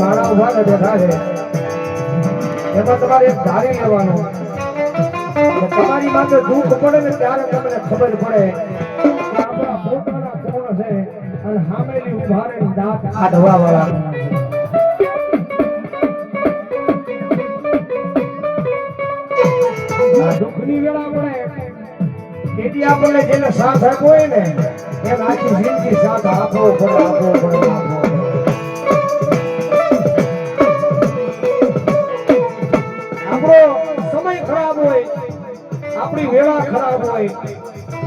માણા ઊભા ને છે. એમાં તમારે એક ધારી લેવાનું. તમારી માથે દુઃખ પડે ને ત્યારે તમને ખબર પડે આપણા પોતાના વેળા પડે. તેથી આપણને જેને સાથ આપો હોય ને, એમ આખી જિંદગી સાથ આપો પડે આપો પડે આપણો સમય ખરાબ હોય, આપણી વેળા ખરાબ હોય,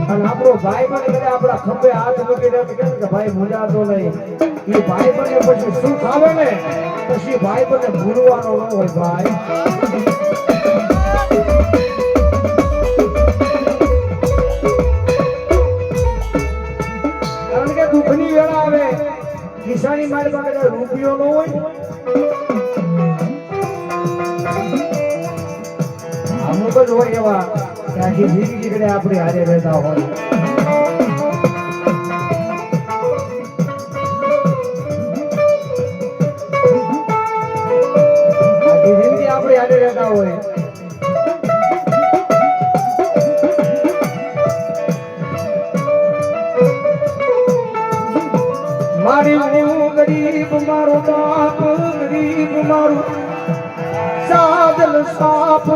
અને આપણો ભાઈ બને કદાચ આપણા ખંભે હાથ મૂકી દે તો કે ભાઈ મુંજાતો નહીં. એ ભાઈ બને પછી સુખ આવે ને? પછી ભાઈ બને ભૂલવાનો ન હોય ભાઈ. કિસાની મારી પાસે રૂપિયો ન હોય. અમુક જ હોય એવા. ત્યાંથી જિંદગી આપણે હારે રહેતા હોય. ग़रीब मारो। सादल साफ़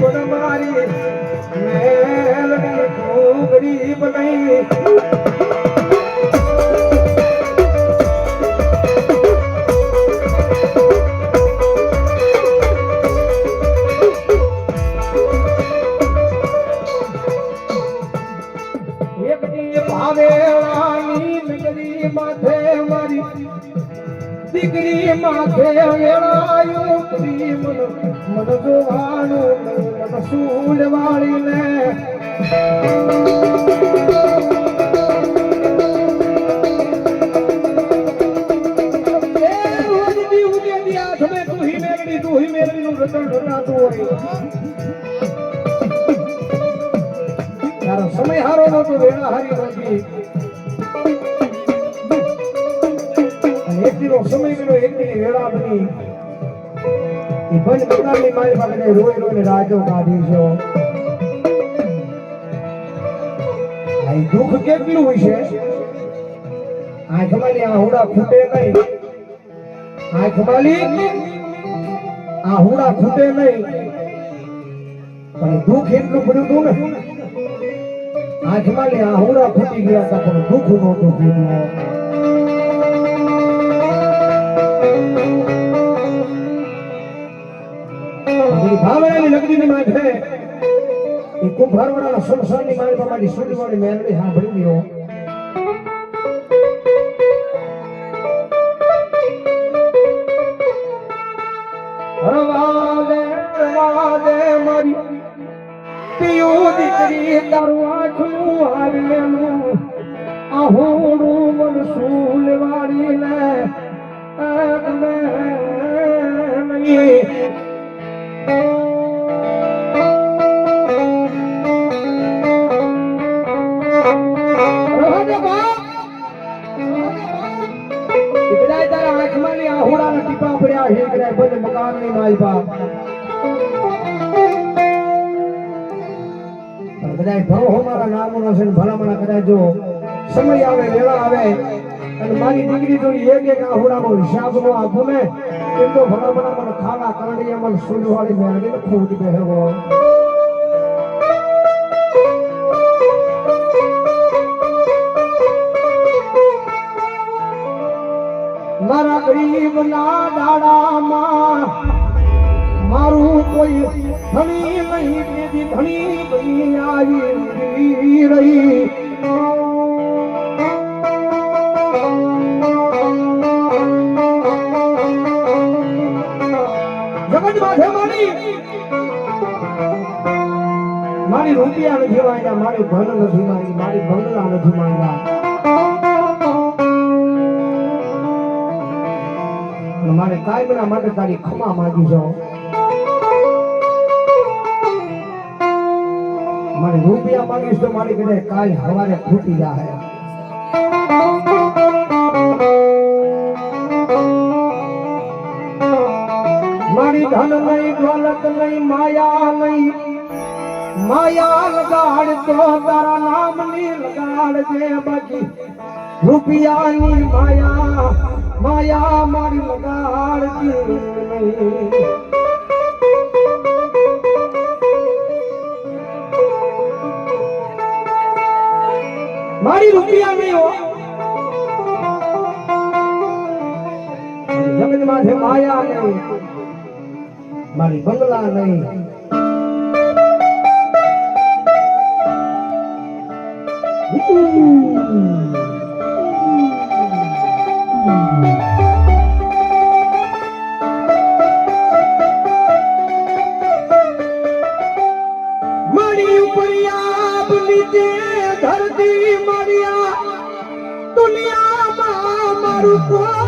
ग़रीबारी ग़रीब न રટાતું હોય તારો સમય હારો નહોતો વેળા હારી નથી એક દીનો સમય ગયો, એક દીની વેળા બની. બંધ પ્રકારની મારી પાસે રોય રોઈને રાજો કાઢી છો આ દુઃખ કેટલું હોય છે આ હુડા ખૂટે નહીં. આંખમાંની આ હુડા ખૂટે નહીં. પણ દુઃખ એટલું પડ્યું હતું ને આંખમાં લે આહુડા ફૂટી ગયા હતા, પણ દુઃખ નહોતું ફૂટ્યું ભાવનાની લગડીની માથે એ કુંભારવાળાના સંસારની મારી મારી સુરવાળી મેલડી સાંભળી ગયો દીકરી તારું આખું આવેલું આહોડું મન સૂલ વાળીને આગને કદાચ ભરો મારા નામનો છે ને ભલામણા કદાચ જો સમય આવે, વેળા આવે, અને મારી દીકરી જો એક એક આહુડાનો હિસાબ નો આપું ને એમ તો ભલામણા મને ખાના કરણી મને સુલવાળી મેળવીને ખૂબ બેહવો. મારા ગરીબ ના દાડામાં મારું કોઈ ધણી નહીં, બીજી ધણી આવી રહી. જગત મારી. રૂપિયા નથી માંગ્યા, મારી ધન નથી માંગી, મારી બંગલા નથી માંગ્યા. મારે કાયમના માટે તારી ખમા માંગી જાઓ મને રૂપિયા માંગીશ તો મારી કને કાલ હવારે ફૂટી જાય મારી ધન નહીં, દોલત નહીં, માયા નહીં. માયા લગાડ તો તારા નામની લગાડજે બાકી. રૂપિયાની માયા માયા મારી લગાડતી નહીં. રૂપિયા નહીં હો જમીન માથે માયા નહીં. મારી બંગલા નહીં. Oh.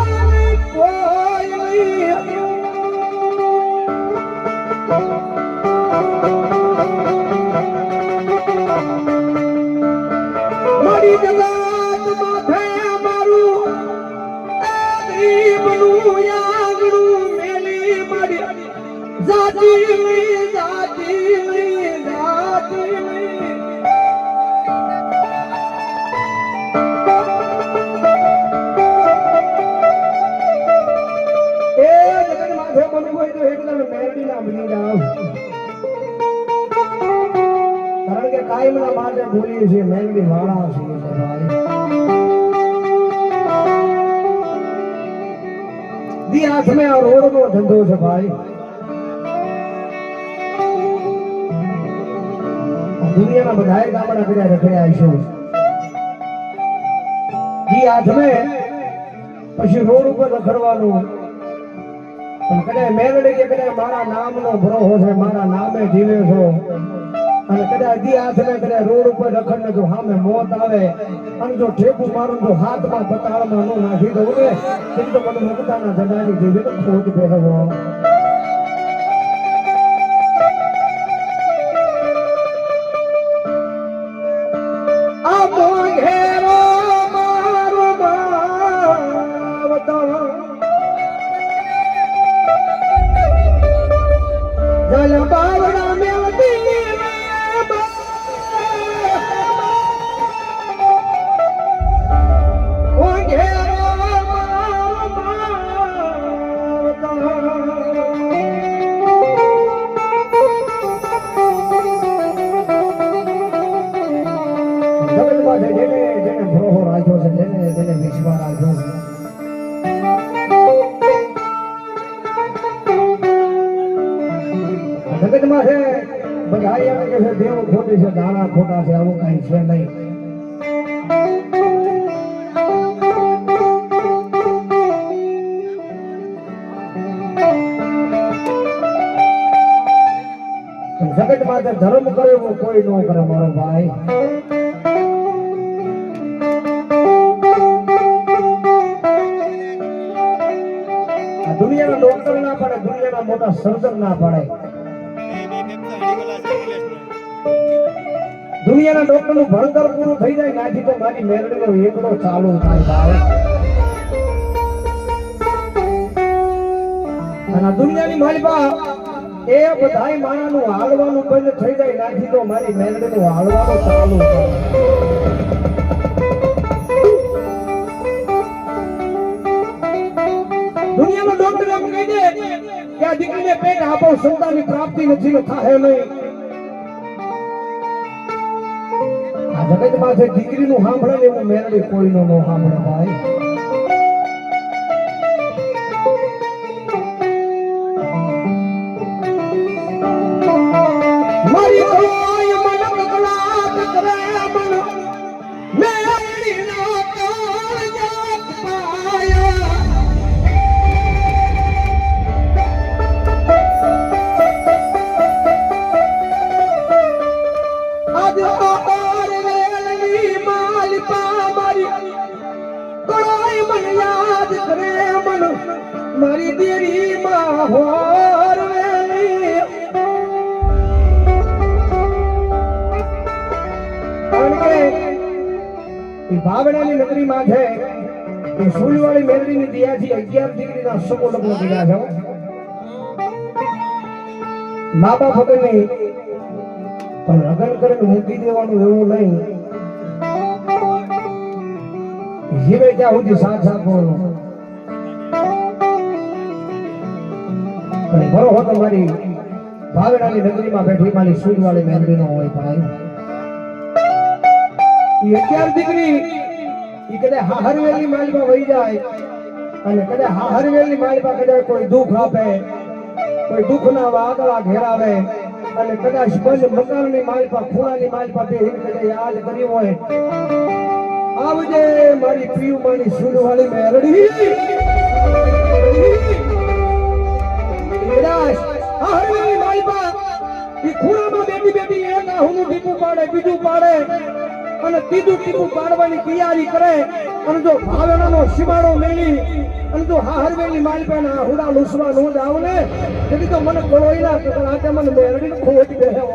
દી હાથમે આ રોડ નો ધંધો છે ભાઈ. દુનિયાના બધાય ગામડા કર્યા રખડ્યા છે. દી હાથમે પછી રોડ ઉપર રખડવાનું. કદાચ મેળડે કે કદાચ મારા નામનો ભરોહો છે, મારા નામે જીવે છો. અને કદાચ દી હાથને કદાચ રોડ ઉપર રખડને જો સામે મોત આવે, અને જો ઠેકું મારું જો હાથમાં બતાળમાં નો નાખી દઉં ને તો મને મુકતાના જગાની જેવી ખોટ પહેરવો. બધા એમ કે છે દેવ ખોટી છે દાણા ખોટા છે આવું કઈ છે નહીં જગત માટે ધર્મ કરે એવું કોઈ ન કરે મારો ભાઈ આ દુનિયાના ડોક્ટર ના પડે દુનિયાના મોટા સર્જન ના પડે દુનિયાના ડોક્ટરનું ભણતર પૂરું થઈ જાય નાથી તો મારી મેરડી નો એકડો ચાલુ થાય અને દુનિયાની માલિકા એ બધાય માણાનું હાલવાનું બંધ થઈ જાય નાથી તો મારી મેરડી નું હાલવાનું ચાલુ થાય. દુનિયાનો ડોક્ટર એમ કહી દે કે આ દીકરીને પેટ આપો, સંતાનની પ્રાપ્તિ નથી થાહે નહીં. આ જગતમાં જે દીકરીનું સાંભળે ને એવું મેળવી કોઈ નો સાંભળે ભાઈ. એ ભાવડાની નગરીમાં છે એ સુલવાળી મેદરીની દિયાથી અગિયાર દીકરીના સમૂહ લગ્ન કર્યા છે મા બાપ હતો નહીં, પણ લગ્ન કરીને મૂકી દેવાનું એવું નહીં. જીવે ત્યાં સુધી સાથ આપવાનો. પણ બરો હો મારી ભાવેણાની નગરીમાં બેઠી મારી સુલવાળી મેદરીનો હોય ભાઈ. ઈ અગિયાર દીકરી માલમાં વહી જાય, અને કદાચ હાહરવેલની માલમાં કદાચ કોઈ દુઃખ આપે, કોઈ દુઃખના વાગડા ઘેરાવે, અને કદાચ બંધ મકાનની માલપા ખૂણાની માલપા બે હિમ કદાચ યાદ કરી હોય. આવજે મારી પીયુ મારી સુનવાળી મેરડી. કદાચ હાહરવેલની માલપા ઈ ખૂણામાં બેઠી બેઠી એક આહુનું ટીપું પાડે બીજું પાડે. અને તીધું ટીપું પાડવાની તૈયારી કરે અને જો ભાવનાનો સીમાડો મેલી અને જો હાહરવેલની માલપા ના હુડા લૂસવા નો જાવ ને, તેથી તો મને કોળોઈ ના તો આજે મને મેરડી ખોટ ગયો